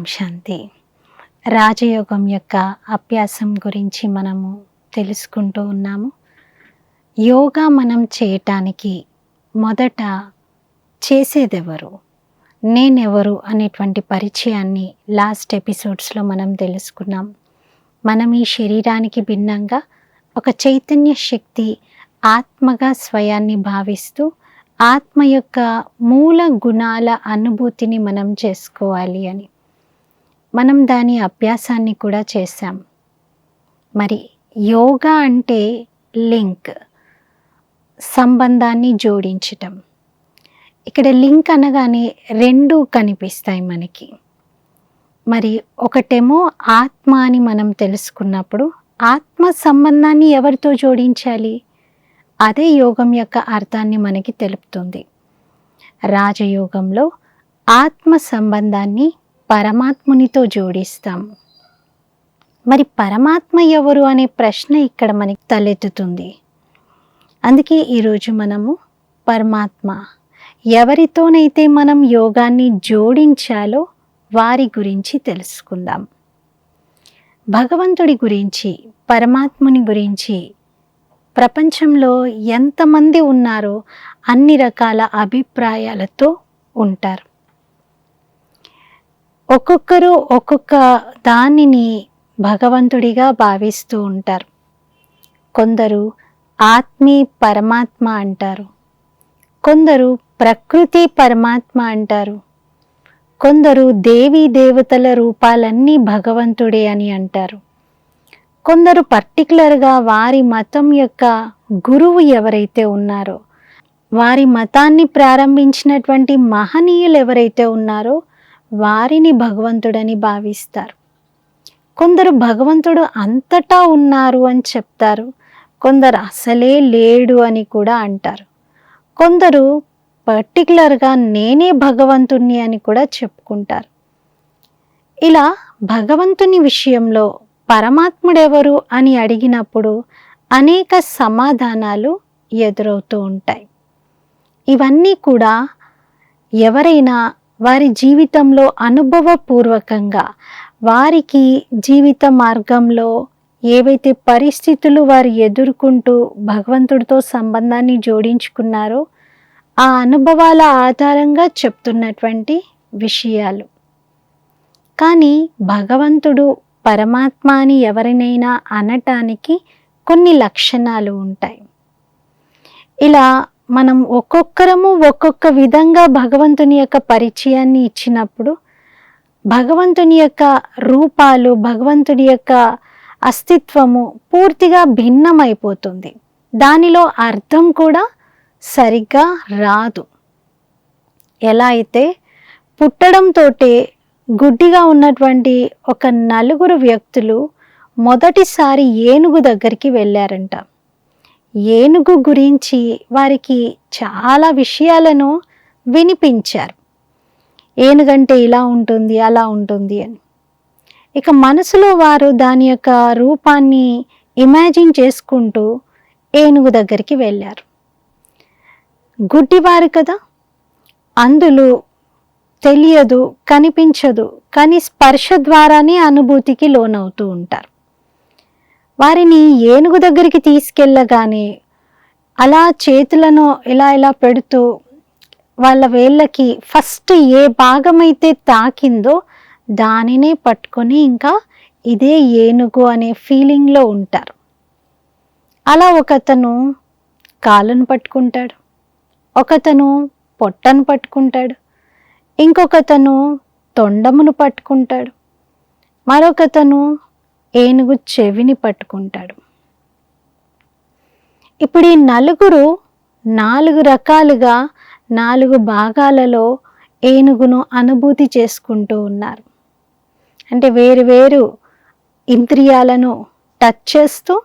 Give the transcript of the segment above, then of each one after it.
ఓం శాంతి. రాజయోగం యొక్క అభ్యాసం గురించి మనము తెలుసుకుంటూ ఉన్నాము. యోగా మనం చేయటానికి మొదట చేసేదెవరు? నేనెవరు అనేటువంటి పరిచయాన్ని లాస్ట్ ఎపిసోడ్స్లో మనం తెలుసుకున్నాం. మనం ఈ శరీరానికి భిన్నంగా ఒక చైతన్య శక్తి ఆత్మగా స్వయాన్ని భావిస్తూ ఆత్మ యొక్క మూల గుణాల అనుభూతిని మనం చేసుకోవాలి అని. మనం దాని అభ్యాసాన్ని కూడా చేశాం. మరి యోగా అంటే లింక్ సంబంధాన్ని జోడించటం. ఇక్కడ లింక్ అనగానే రెండు కనిపిస్తాయి మనకి. మరి ఒకటేమో ఆత్మ అని మనం తెలుసుకున్నప్పుడు ఆత్మ సంబంధాన్ని ఎవరితో జోడించాలి? అదే యోగం యొక్క అర్థాన్ని మనకి తెలుపుతుంది. రాజయోగంలో ఆత్మ సంబంధాన్ని పరమాత్మునితో జోడిస్తాం. మరి పరమాత్మ ఎవరు అనే ప్రశ్న ఇక్కడ మనకి తలెత్తుతుంది. అందుకే ఈరోజు మనము పరమాత్మ. ఎవరితోనైతే మనం యోగాన్ని జోడించాలో వారి గురించి తెలుసుకుందాం. భగవంతుడి గురించి పరమాత్ముని గురించి ప్రపంచంలో ఎంతమంది ఉన్నారో అన్ని రకాల అభిప్రాయాలతో ఉంటారు. ఒక్కొక్కరు ఒక్కొక్క దానిని భగవంతుడిగా భావిస్తూ ఉంటారు. కొందరు ఆత్మీ పరమాత్మ అంటారు. కొందరు ప్రకృతి పరమాత్మ అంటారు. కొందరు దేవీ దేవతల రూపాలన్నీ భగవంతుడే అని అంటారు. కొందరు పర్టికులర్గా వారి మతం యొక్క గురువు ఎవరైతే ఉన్నారో వారి మతాన్ని ప్రారంభించినటువంటి మహనీయులు ఎవరైతే ఉన్నారో వారిని భగవంతుడని భావిస్తారు. కొందరు భగవంతుడు అంతటా ఉన్నారు అని చెప్తారు. కొందరు అసలే లేడు అని కూడా అంటారు. కొందరు పర్టికులర్గా నేనే భగవంతుణ్ణి అని కూడా చెప్పుకుంటారు. ఇలా భగవంతుని విషయంలో పరమాత్ముడెవరు అని అడిగినప్పుడు అనేక సమాధానాలు ఎదురవుతూ ఉంటాయి. ఇవన్నీ కూడా ఎవరైనా వారి జీవితంలో అనుభవపూర్వకంగా వారికి జీవిత మార్గంలో ఏవైతే పరిస్థితులు వారు ఎదుర్కొంటూ భగవంతుడితో సంబంధాన్ని జోడించుకున్నారో ఆ అనుభవాల ఆధారంగా చెప్తున్నటువంటి విషయాలు. కానీ భగవంతుడు పరమాత్మ అని ఎవరినైనా అనటానికి కొన్ని లక్షణాలు ఉంటాయి. ఇలా మనం ఒక్కొక్కరము ఒక్కొక్క విధంగా భగవంతుని యొక్క పరిచయాన్ని ఇచ్చినప్పుడు భగవంతుని యొక్క రూపాలు భగవంతుని యొక్క అస్తిత్వము పూర్తిగా భిన్నమైపోతుంది. దానిలో అర్థం కూడా సరిగ్గా రాదు. ఎలా అయితే పుట్టడంతో గుడ్డిగా ఉన్నటువంటి ఒక నలుగురు వ్యక్తులు మొదటిసారి ఏనుగు దగ్గరికి వెళ్ళారంట. ఏనుగు గురించి వారికి చాలా విషయాలను వినిపించారు. ఏనుగంటే ఇలా ఉంటుంది అలా ఉంటుంది అని. ఇక మనసులో వారు దాని యొక్క రూపాన్ని ఇమాజిన్ చేసుకుంటూ ఏనుగు దగ్గరికి వెళ్ళారు. గుడ్డివారు కదా అందులో తెలియదు కనిపించదు కానీ స్పర్శ ద్వారానే అనుభూతికి లోనవుతూ ఉంటారు. వారిని ఏనుగు దగ్గరికి తీసుకెళ్ళగానే అలా చేతులను ఇలా ఇలా పెడుతూ వాళ్ళ వేళ్ళకి ఫస్ట్ ఏ భాగమైతే తాకిందో దానినే పట్టుకొని ఇంకా ఇదే ఏనుగు అనే ఫీలింగ్లో ఉంటారు. అలా ఒకతను కాళ్ళను పట్టుకుంటాడు ఒకతను పొట్టను పట్టుకుంటాడు ఇంకొకతను తొండమును పట్టుకుంటాడు మరొకతను ఏనుగు చెవిని పట్టుకుంటాడు. ఇప్పుడు ఈ నలుగురు నాలుగు రకాలుగా నాలుగు భాగాలలో ఏనుగును అనుభూతి చేసుకుంటూ ఉన్నారు. అంటే వేరు వేరు ఇంద్రియాలను టచ్ చేస్తూ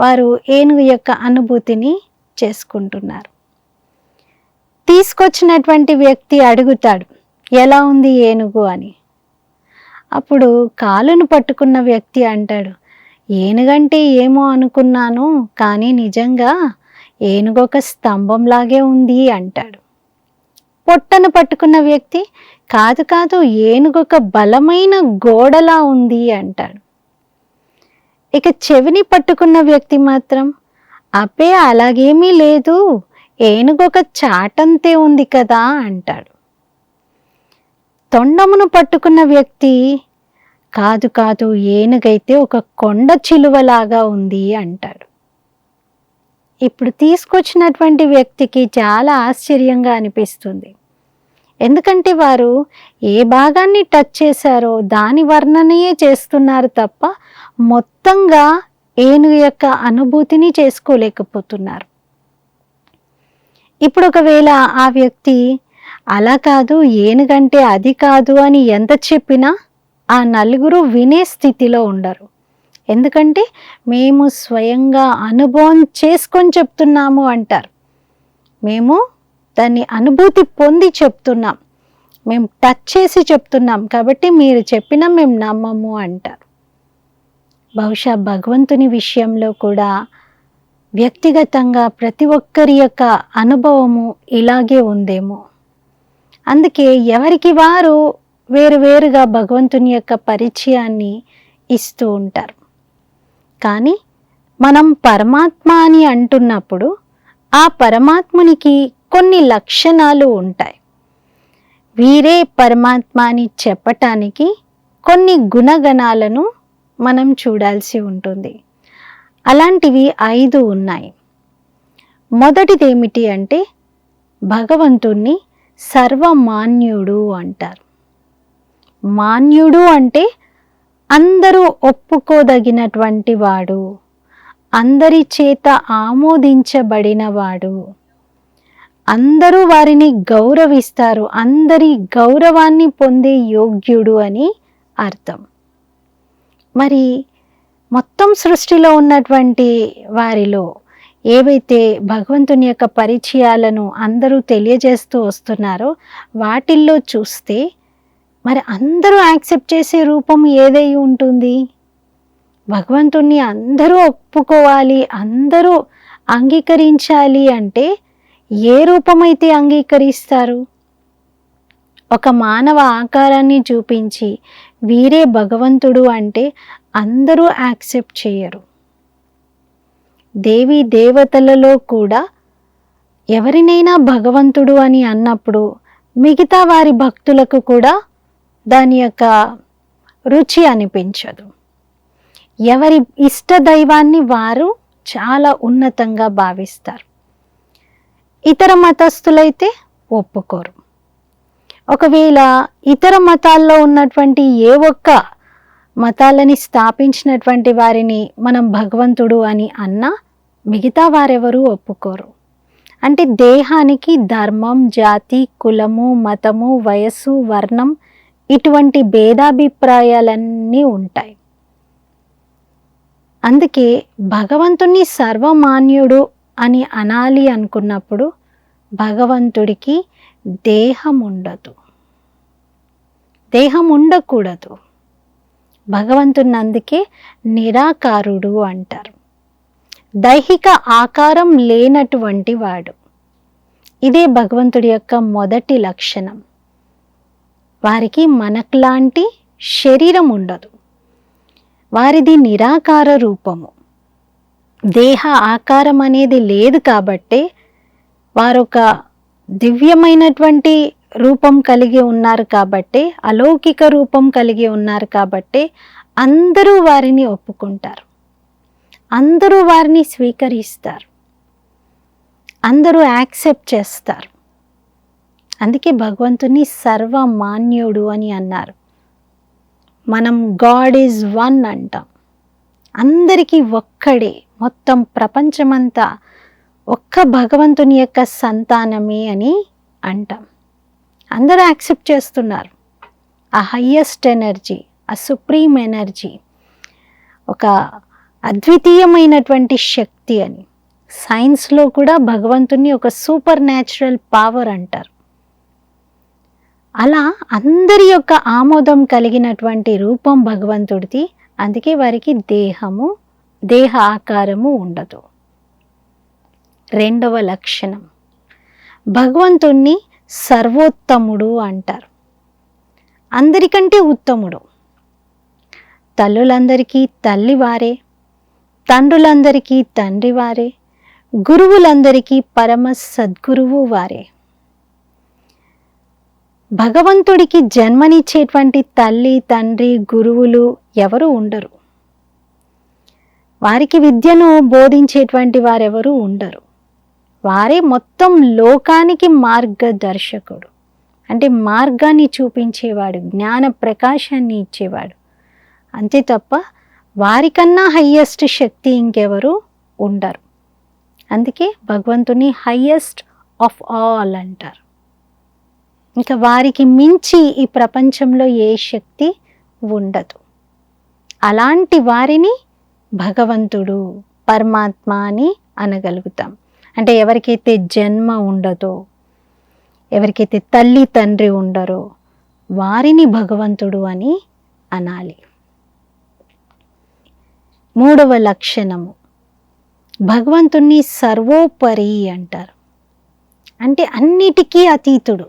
వారు ఏనుగు యొక్క అనుభూతిని చేసుకుంటున్నారు. తీసుకొచ్చినటువంటి వ్యక్తి అడుగుతాడు ఎలా ఉంది ఏనుగు? అని. అప్పుడు కాలును పట్టుకున్న వ్యక్తి అంటాడు ఏనుగంటే ఏమో అనుకున్నాను కానీ నిజంగా ఏనుగొక స్తంభంలాగే ఉంది అంటాడు. పొట్టను పట్టుకున్న వ్యక్తి కాదు కాదు ఏనుగొక బలమైన గోడలా ఉంది అంటాడు. ఇక చెవిని పట్టుకున్న వ్యక్తి మాత్రం అబ్బే అలాగేమీ లేదు ఏనుగొక చాటంతే ఉంది కదా అంటాడు. తొండమును పట్టుకున్న వ్యక్తి కాదు కాదు ఏనుగైతే ఒక కొండ చిలువలాగా ఉంది అంటాడు. ఇప్పుడు తీసుకొచ్చినటువంటి వ్యక్తికి చాలా ఆశ్చర్యంగా అనిపిస్తుంది. ఎందుకంటే వారు ఏ భాగాన్ని టచ్ చేశారో దాని వర్ణనయే చేస్తున్నారు తప్ప మొత్తంగా ఏనుగు యొక్క అనుభూతిని చేసుకోలేకపోతున్నారు. ఇప్పుడు ఒకవేళ ఆ వ్యక్తి అలా కాదు ఏనుగంటే అది కాదు అని ఎంత చెప్పినా ఆ నలుగురు వినే స్థితిలో ఉండరు. ఎందుకంటే మేము స్వయంగా అనుభవం చేసుకొని చెప్తున్నాము అంటారు. మేము దాన్ని అనుభూతి పొంది చెప్తున్నాం. మేము టచ్ చేసి చెప్తున్నాం కాబట్టి మీరు చెప్పినా మేము నమ్మము అంటారు. బహుశా భగవంతుని విషయంలో కూడా వ్యక్తిగతంగా ప్రతి ఒక్కరి యొక్క అనుభవము ఇలాగే ఉందేమో. అందుకే ఎవరికి వారు వేరువేరుగా భగవంతుని యొక్క పరిచయాన్ని ఇస్తూ ఉంటారు. కానీ మనం పరమాత్మ అని అంటున్నప్పుడు ఆ పరమాత్మునికి కొన్ని లక్షణాలు ఉంటాయి. వీరే పరమాత్మ అని చెప్పటానికి కొన్ని గుణగణాలను మనం చూడాల్సి ఉంటుంది. అలాంటివి ఐదు ఉన్నాయి. మొదటిది ఏమిటి అంటే భగవంతుణ్ణి సర్వమాన్యుడు అంటారు. మాన్యుడు అంటే అందరూ ఒప్పుకోదగినటువంటి వాడు అందరి చేత ఆమోదించబడినవాడు. అందరూ వారిని గౌరవిస్తారు అందరి గౌరవాన్ని పొందే యోగ్యుడు అని అర్థం. మరి మొత్తం సృష్టిలో ఉన్నటువంటి వారిలో ఏవైతే భగవంతుని యొక్క పరిచయాలను అందరూ తెలియజేస్తూ వస్తున్నారో వాటిల్లో చూస్తే మరి అందరూ యాక్సెప్ట్ చేసే రూపం ఏదై ఉంటుంది? భగవంతుణ్ణి అందరూ ఒప్పుకోవాలి అందరూ అంగీకరించాలి అంటే ఏ రూపమైతే అంగీకరిస్తారు? ఒక మానవ ఆకారాన్ని చూపించి వీరే భగవంతుడు అంటే అందరూ యాక్సెప్ట్ చేయరు. దేవీ దేవతలలో కూడా ఎవరినైనా భగవంతుడు అని అన్నప్పుడు మిగతా వారి భక్తులకు కూడా దాని యొక్క రుచి అనిపించదు. ఎవరి ఇష్ట దైవాన్ని వారు చాలా ఉన్నతంగా భావిస్తారు. ఇతర మతస్థులైతే ఒప్పుకోరు. ఒకవేళ ఇతర మతాల్లో ఉన్నటువంటి ఏ ఒక్క మతాలని స్థాపించినటువంటి వారిని మనం భగవంతుడు అని అన్నా మిగతా వారెవరూ ఒప్పుకోరు. అంటే దేహానికి ధర్మం జాతి కులము మతము వయస్సు వర్ణం ఇటువంటి భేదాభిప్రాయాలన్నీ ఉంటాయి. అందుకే భగవంతుని సర్వమాన్యుడు అని అనాలి అనుకున్నప్పుడు భగవంతుడికి దేహం ఉండదు దేహం ఉండకూడదు భగవంతుని అందుకే నిరాకారుడు అంటారు. దైహిక ఆకారం లేనటువంటి వాడు. ఇదే భగవంతుడి యొక్క మొదటి లక్షణం. వారికి మనకులాంటి శరీరం ఉండదు. వారిది నిరాకార రూపము. దేహ ఆకారం అనేది లేదు కాబట్టే వారొక దివ్యమైనటువంటి రూపం కలిగి ఉన్నారు కాబట్టి అలౌకిక రూపం కలిగి ఉన్నారు కాబట్టి అందరూ వారిని ఒప్పుకుంటారు. అందరూ వారిని స్వీకరిస్తారు. అందరూ యాక్సెప్ట్ చేస్తారు. అందుకే భగవంతుని సర్వమాన్యుడు అని అన్నారు. మనం గాడ్ ఈజ్ వన్ అంటాం. అందరికీ ఒక్కడే మొత్తం ప్రపంచమంతా ఒక్క భగవంతుని యొక్క సంతానమే అని అంటాం. అందరూ యాక్సెప్ట్ చేస్తున్నారు. ఆ హయ్యెస్ట్ ఎనర్జీ ఆ సుప్రీం ఎనర్జీ. ఒక అద్వితీయమైనటువంటి శక్తి అని. సైన్స్లో కూడా భగవంతుని ఒక సూపర్ న్యాచురల్ పవర్ అంటారు. అలా అందరి యొక్క ఆమోదం కలిగినటువంటి రూపం భగవంతుడిది. అందుకే వారికి దేహము దేహ ఆకారము ఉండదు. రెండవ లక్షణం. భగవంతుణ్ణి సర్వోత్తముడు అంటారు. అందరికంటే ఉత్తముడు. తల్లులందరికీ తల్లి వారే తండ్రులందరికీ తండ్రి వారే గురువులందరికీ పరమ సద్గురువు వారే. భగవంతుడికి జన్మనిచ్చేటువంటి తల్లి తండ్రి గురువులు ఎవరు ఉండరు. వారికి విద్యను బోధించేటువంటి వారెవరు ఉండరు. వారే మొత్తం లోకానికి మార్గదర్శకుడు. అంటే మార్గాన్ని చూపించేవాడు జ్ఞాన ప్రకాశాన్ని ఇచ్చేవాడు. అంతే తప్ప వారికన్నా హయ్యెస్ట్ శక్తి ఇంకెవరు ఉండరు. అందుకే భగవంతుని హయ్యెస్ట్ ఆఫ్ ఆల్ అంటారు. ఇంకా వారికి మించి ఈ ప్రపంచంలో ఏ శక్తి ఉండదు. అలాంటి వారిని భగవంతుడు పరమాత్మ అని అనగలుగుతాం. అంటే ఎవరికైతే జన్మ ఉండదో ఎవరికైతే తల్లి తండ్రి ఉండరో వారిని భగవంతుడు అని అనాలి. మూడవ లక్షణము. భగవంతుణ్ణి సర్వోపరి అంటారు. అంటే అన్నిటికీ అతీతుడు.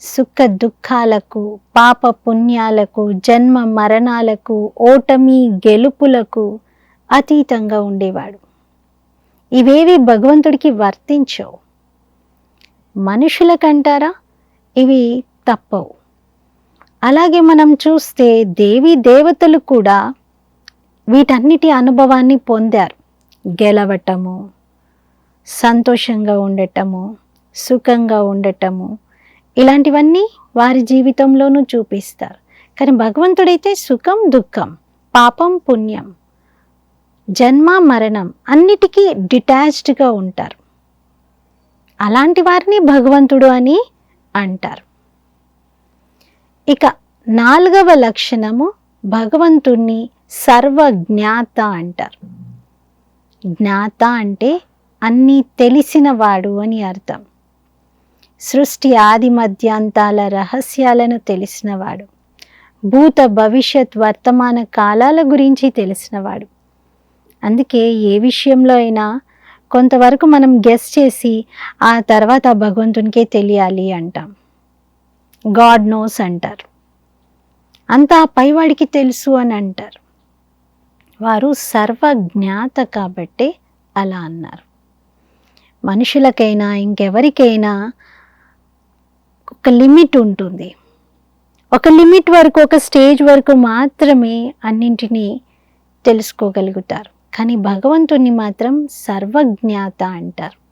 సుఖ దుఃఖాలకు పాప పుణ్యాలకు జన్మ మరణాలకు ఓటమి గెలుపులకు అతీతంగా ఉండేవాడు. ఇవేవి భగవంతుడికి వర్తించవు. మనుషులకంటారా? ఇవి తప్పవు. అలాగే మనం చూస్తే దేవి దేవతలు కూడా వీటన్నిటి అనుభవాన్ని పొందారు. గెలవటము సంతోషంగా ఉండటము సుఖంగా ఉండటము ఇలాంటివన్నీ వారి జీవితంలోనూ చూపిస్తారు. కానీ భగవంతుడైతే సుఖం దుఃఖం పాపం పుణ్యం జన్మ మరణం అన్నిటికీ డిటాచ్డ్గా ఉంటారు. అలాంటి వారిని భగవంతుడు అని అంటారు. ఇక నాలుగవ లక్షణము భగవంతుణ్ణి సర్వజ్ఞాత అంటారు. జ్ఞాత అంటే అన్నీ తెలిసినవాడు అని అర్థం. సృష్టి ఆది మధ్యాంతాల రహస్యాలను తెలిసినవాడు భూత భవిష్యత్ వర్తమాన కాలాల గురించి తెలిసినవాడు అందుకే ఏ విషయంలో అయినా కొంతవరకు మనం గెస్ చేసి ఆ తర్వాత భగవంతునికే తెలియాలి అంటాం. గాడ్ నోస్ అంటారు. అంతా పైవాడికి తెలుసు అని అంటారు. వారు సర్వజ్ఞాత కాబట్టి అలా అన్నారు. మనుషులకైనా ఇంకెవరికైనా ఒక లిమిట్ ఉంటుంది. ఒక లిమిట్ వరకు ఒక స్టేజ్ వరకు మాత్రమే అన్నింటినీ తెలుసుకోగలుగుతారు. కానీ భగవంతుని మాత్రం సర్వజ్ఞాత అంటారు.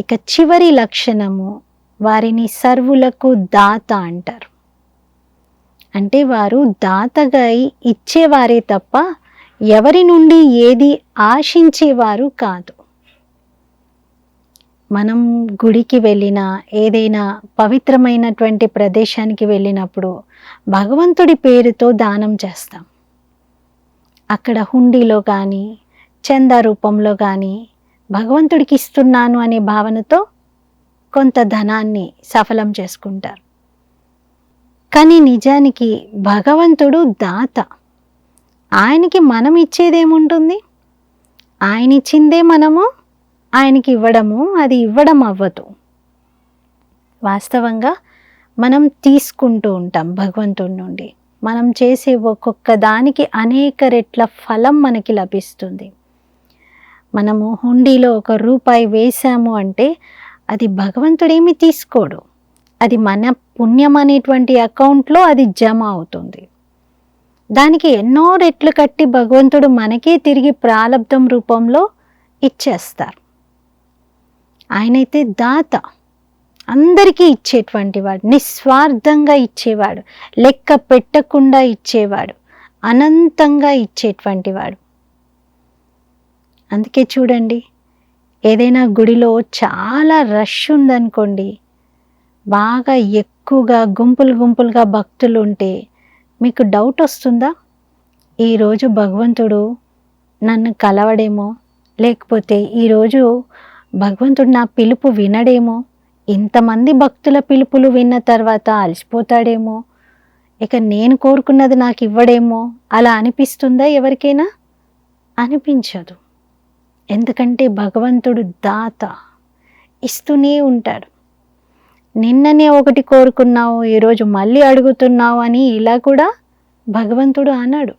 ఇక చివరి లక్షణము వారిని సర్వులకు దాత అంటారు. అంటే వారు దాతగా ఇచ్చేవారే తప్ప ఎవరి నుండి ఏది ఆశించేవారు కాదు. మనం గుడికి వెళ్ళినా ఏదైనా పవిత్రమైనటువంటి ప్రదేశానికి వెళ్ళినప్పుడు భగవంతుడి పేరుతో దానం చేస్తాం. అక్కడ హుండీలో కానీ చందా రూపంలో కానీ భగవంతుడికి ఇస్తున్నాను అనే భావనతో కొంత ధనాన్ని సఫలం చేసుకుంటారు. కానీ నిజానికి భగవంతుడు దాత. ఆయనకి మనం ఇచ్చేదేముంటుంది? ఆయన ఇచ్చిందే మనము ఆయనకి ఇవ్వడము అది ఇవ్వడం అవ్వదు. వాస్తవంగా మనం తీసుకుంటూ ఉంటాం భగవంతుడి నుండి. మనం చేసే ఒక్కొక్క దానికి అనేక రెట్ల ఫలం మనకి లభిస్తుంది. మనము హుండీలో ఒక రూపాయి వేసాము అంటే అది భగవంతుడేమి తీసుకోడు. అది మన పుణ్యం అనేటువంటి అకౌంట్లో అది జమ అవుతుంది. దానికి ఎన్నో రెట్లు కట్టి భగవంతుడు మనకే తిరిగి ప్రాలబ్ధం రూపంలో ఇచ్చేస్తారు. ఆయనైతే దాత. అందరికీ ఇచ్చేటువంటి వాడు నిస్వార్థంగా ఇచ్చేవాడు లెక్క పెట్టకుండా ఇచ్చేవాడు అనంతంగా ఇచ్చేటువంటి వాడు. అందుకే చూడండి ఏదైనా గుడిలో చాలా రష్ ఉందనుకోండి బాగా ఎక్కువగా గుంపులు గుంపులుగా భక్తులు ఉంటే మీకు డౌట్ వస్తుందా? ఈరోజు భగవంతుడు నన్ను కలవడేమో లేకపోతే ఈరోజు భగవంతుడు నా పిలుపు వినడేమో ఇంతమంది భక్తుల పిలుపులు విన్న తర్వాత అలసిపోతాడేమో ఇక నేను కోరుకున్నది నాకు ఇవ్వడేమో అలా అనిపిస్తుందా ఎవరికైనా? అనిపించదు. ఎందుకంటే భగవంతుడు దాత ఇస్తూనే ఉంటాడు. నిన్ననే ఒకటి కోరుకున్నావు ఈరోజు మళ్ళీ అడుగుతున్నావు అని ఇలా కూడా భగవంతుడు అన్నాడు.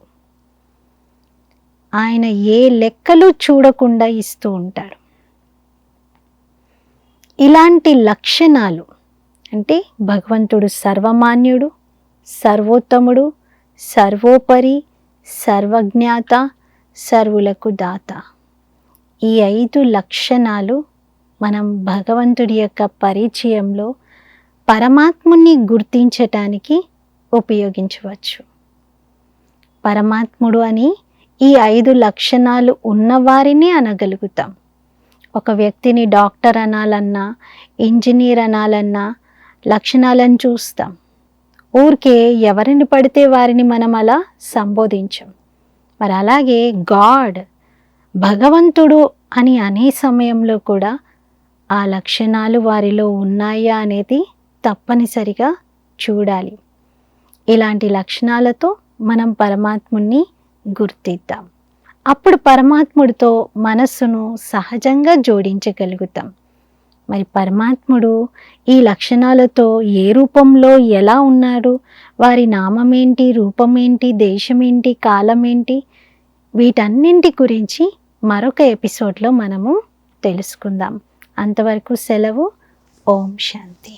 ఆయన ఏ లెక్కలు చూడకుండా ఇస్తూ ఉంటాడు. ఇలాంటి లక్షణాలు అంటే భగవంతుడు సర్వమాన్యుడు సర్వోత్తముడు సర్వోపరి సర్వజ్ఞాత సర్వులకు దాత. ఈ ఐదు లక్షణాలు మనం భగవంతుడి యొక్క పరిచయంలో పరమాత్ముని గుర్తించటానికి ఉపయోగించవచ్చు. పరమాత్ముడు అని ఈ ఐదు లక్షణాలు ఉన్నవారిని అనగలుగుతాం. ఒక వ్యక్తిని డాక్టర్ అనాలన్నా ఇంజనీర్ అనాలన్నా లక్షణాలను చూస్తాం. ఊరికే ఎవరిని పడితే వారిని మనం అలా సంబోధించం. మరి అలాగే గాడ్ భగవంతుడు అని అనే సమయంలో కూడా ఆ లక్షణాలు వారిలో ఉన్నాయా అనేది తప్పనిసరిగా చూడాలి. ఇలాంటి లక్షణాలతో మనం పరమాత్ముని గుర్తిద్దాం. అప్పుడు పరమాత్ముడితో మనస్సును సహజంగా జోడించగలుగుతాం. మరి పరమాత్ముడు ఈ లక్షణాలతో ఏ రూపంలో ఎలా ఉన్నాడు? వారి నామమేంటి? రూపమేంటి? రూపం ఏంటి దేశం ఏంటి కాలం ఏంటి వీటన్నింటి గురించి మరొక ఎపిసోడ్లో మనము తెలుసుకుందాం. అంతవరకు సెలవు. ఓం శాంతి.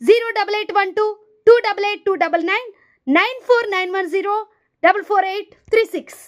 zero double eight one two two double eight two double nine nine four nine one zero double four eight three six